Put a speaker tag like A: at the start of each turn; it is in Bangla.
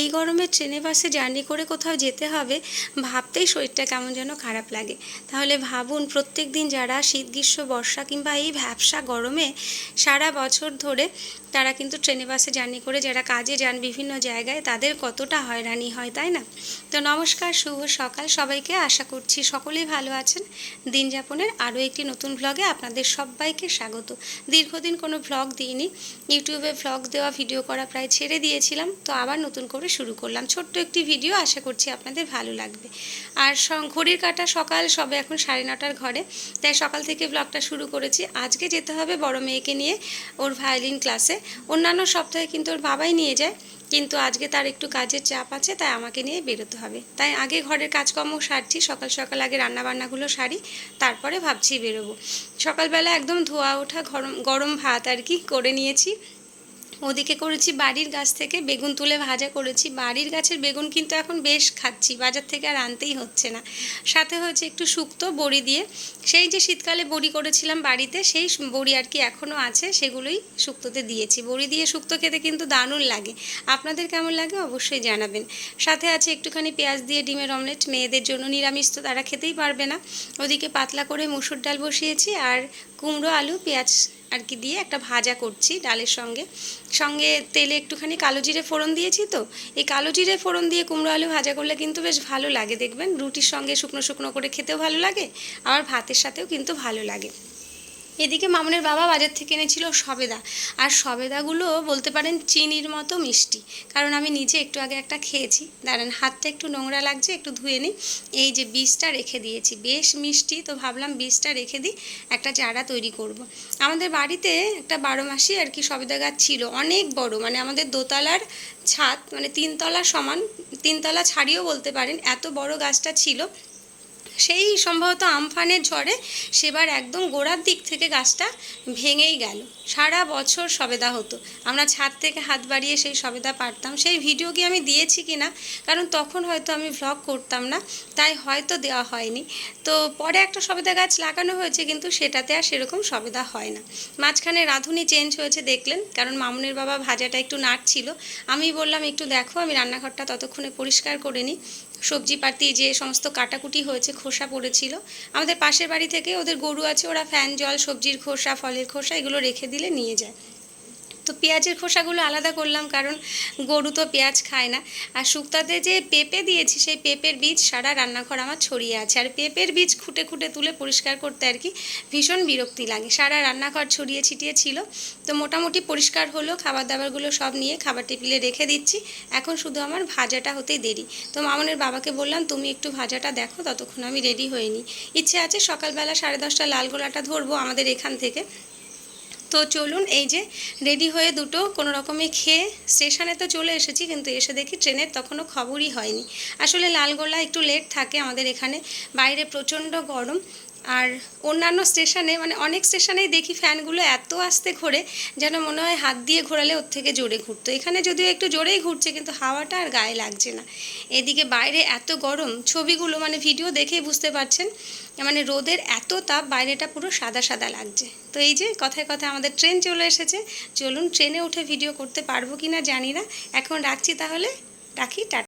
A: এই গরমে ট্রেনে, বাসে জার্নি করে কোথাও যেতে হবে ভাবতেই শরীরটা কেমন যেন খারাপ লাগে। তাহলে ভাবুন প্রত্যেক দিন যারা শীত, গ্রীষ্ম, বর্ষা কিংবা এই ভ্যাবসা গরমে সারা বছর ধরে তারা কিন্তু ট্রেনে, বাসে জার্নি করে যারা কাজে যান বিভিন্ন জায়গায় তাদের কতটা হয়রানি হয়, তাই না? তো নমস্কার, শুভ সকাল সবাইকে। আশা করছি সকলেই ভালো আছেন। দিন যাপনের আরও একটি নতুন ভ্লগে আপনাদের সবাইকে স্বাগত। দীর্ঘদিন কোনো ভ্লগ দিইনি। ইউটিউবে ভ্লগ দেওয়া ভিডিও করা প্রায় ছেড়ে দিয়েছিলাম। তো আবার নতুন করে শুরু করলাম। ছোট্ট একটি ভিডিও আশা করছি আপনাদের ভালো লাগবে। আর ঘড়ির কাটা সকাল, সবে এখন সাড়ে নটার ঘরে। তাই সকাল থেকে ব্লগটা শুরু করেছি। আজকে যেতে হবে বড় মেয়েকে নিয়ে ওর ভায়োলিন ক্লাসে অন্যান্য সপ্তাহে কিন্তু ওর বাবাই নিয়ে যায়, কিন্তু আজকে তার একটু কাজের চাপ আছে, তাই আমাকে নিয়ে বেরোতে হবে। তাই আগে ঘরের কাজকর্ম সারছি, সকাল সকাল আগে রান্নাবান্নাগুলো সারি, তারপরে ভাবছি বেরোবো। সকালবেলা একদম ধোয়া ওঠা গরম গরম ভাত আর কি করে নিয়েছি। ওদিকে করেছি বাড়ির গাছ থেকে বেগুন তুলে ভাজা করেছি। বাড়ির গাছের বেগুন কিন্তু এখন বেশ খাচ্ছি, বাজার থেকে আর আনতেই হচ্ছে না। সাথে হয়েছে একটু শুক্তো বড়ি দিয়ে। সেই যে শীতকালে বড়ি করেছিলাম বাড়িতে, সেই বড়ি আর কি এখনও আছে, সেগুলোই শুক্তোতে দিয়েছি। বড়ি দিয়ে শুক্তো খেতে কিন্তু দারুণ লাগে। আপনাদের কেমন লাগে অবশ্যই জানাবেন। সাথে আছে একটুখানি পেঁয়াজ দিয়ে ডিমের অমলেট, মেয়েদের জন্য নিরামিষ তো তারা খেতেই পারবে না। ওদিকে পাতলা করে মুসুর ডাল বসিয়েছি আর কুমড়ো, আলু, পেঁয়াজ আর কি দিয়ে একটা ভাজা করছি ডালের সঙ্গে। সঙ্গে তেলে একটুখানি কালো জিরে ফোড়ন দিয়েছি তো। এই কালো জিরে ফোড়ন দিয়ে কুমড়ো আলু ভাজা করলে কিন্তু বেশ ভালো লাগে, দেখবেন? রুটির সঙ্গে শুকনো শুকনো করে খেতেও ভালো লাগে, আবার ভাতের সাথেও কিন্তু ভালো লাগে। এদিকে মামনের বাবা বাজার থেকে এনেছিল সবেদা। আর সবেদাগুলো বলতে পারেন চিনির মতো মিষ্টি। কারণ আমি নিজে একটু আগে একটা খেয়েছি। দাঁড়ান, হাতটা একটু নোংরা লাগছে, একটু ধুয়ে নিই। এই যে বীজটা রেখে দিয়েছি। বেশ মিষ্টি, তো ভাবলাম বীজটা রেখে দিই, একটা চারা তৈরি করব। আমাদের বাড়িতে একটা বারো মাসি আর কি সবেদা গাছ ছিল। অনেক বড় মানে আমাদের দোতলার ছাদ মানে তিনতলা সমান, তিনতলা ছাড়িয়েও বলতে পারেন, এত বড় গাছটা ছিল। সেই সম্ভবত আমফানের ঝড়ে সেবার একদম গোড়ার দিক থেকে গাছটা ভেঙেই গেল। সারা বছর সবেদা হতো। আমরা ছাদ থেকে হাত বাড়িয়ে সেই সবেদা পারতাম। সেই ভিডিও কি আমি দিয়েছি কি না কারণ তখন হয়তো আমি ভ্লগ করতাম না। তাই হয়তো দেওয়া হয়নি। তো পরে একটা সবেদা গাছ লাগানো হয়েছে কিন্তু সেটাতে আর সেরকম সবেদা হয় না। মাঝখানে রাঁধুনি চেঞ্জ হয়েছে দেখলেন। কারণ মামুনের বাবা ভাজাটা একটু নাড়ছিল। আমি বললাম, একটু দেখো, আমি রান্নাঘরটা ততক্ষণে পরিষ্কার করে নিই। সবজি পাতি যে সমস্ত কাটাকুটি হয়েছে খোসা পড়েছিল। আমাদের পাশের বাড়ি থেকে ওদের গরু আছে, ওরা ফ্যান, জল, সবজির খোসা, ফলের খোসা, এগুলো রেখে দিলে নিয়ে যায়। তো পেঁয়াজের খোসাগুলো আলাদা করলাম, কারণ গরু তো পেঁয়াজ খায় না। আর শুক্তাতে যে পেঁপে দিয়েছি, সেই পেঁপের বীজ সারা রান্নাঘর আমার ছড়িয়ে আছে। আর পেঁপের বীজ খুঁটে খুঁটে তুলে পরিষ্কার করতে আর কি ভীষণ বিরক্তি লাগে। সারা রান্নাঘর ছড়িয়ে ছিটিয়ে ছিল। তো মোটামুটি পরিষ্কার হলো খাবার দাবারগুলো সব নিয়ে খাবার টেবিলে রেখে দিচ্ছি। এখন শুধু আমার ভাজাটা হতেই দেরি। তো মামনের বাবাকে বললাম, তুমি একটু ভাজাটা দেখো, ততক্ষণ আমি রেডি হইনি ইচ্ছে আছে সকালবেলা সাড়ে দশটা লাল গোলাটা ধরবো আমাদের এখান থেকে। তো চলুন এই যে রেডি হয়ে দুটো কোনো রকমে খেয়ে স্টেশনে তো চলে এসেছি, কিন্তু এসে দেখি ট্রেনের তখনও খবরই হয়নি। আসলে লালগোলা একটু লেট থাকে আমাদের এখানে, বাইরে প্রচণ্ড গরম। আর অন্যান্য স্টেশনে মানে অনেক স্টেশনেই দেখি ফ্যানগুলো এত আস্তে ঘোরে যেন মনে হয় হাত দিয়ে ঘোরালে ওর থেকে জোরে ঘুরতো। এখানে যদিও একটু জোরেই ঘুরছে কিন্তু হাওয়াটা আর গায়ে লাগছে না। এদিকে বাইরে এত গরম, ছবিগুলো মানে ভিডিও দেখেই বুঝতে পারছেন মানে রোদের এত তাপ বাইরেটা পুরো সাদা সাদা লাগছে। তো এই যে কথায় কথায় আমাদের ট্রেন চলে এসেছে, চলুন ট্রেনে উঠে ভিডিও করতে পারব কি না জানি না। এখন রাখছি তাহলে, রাখি টাটা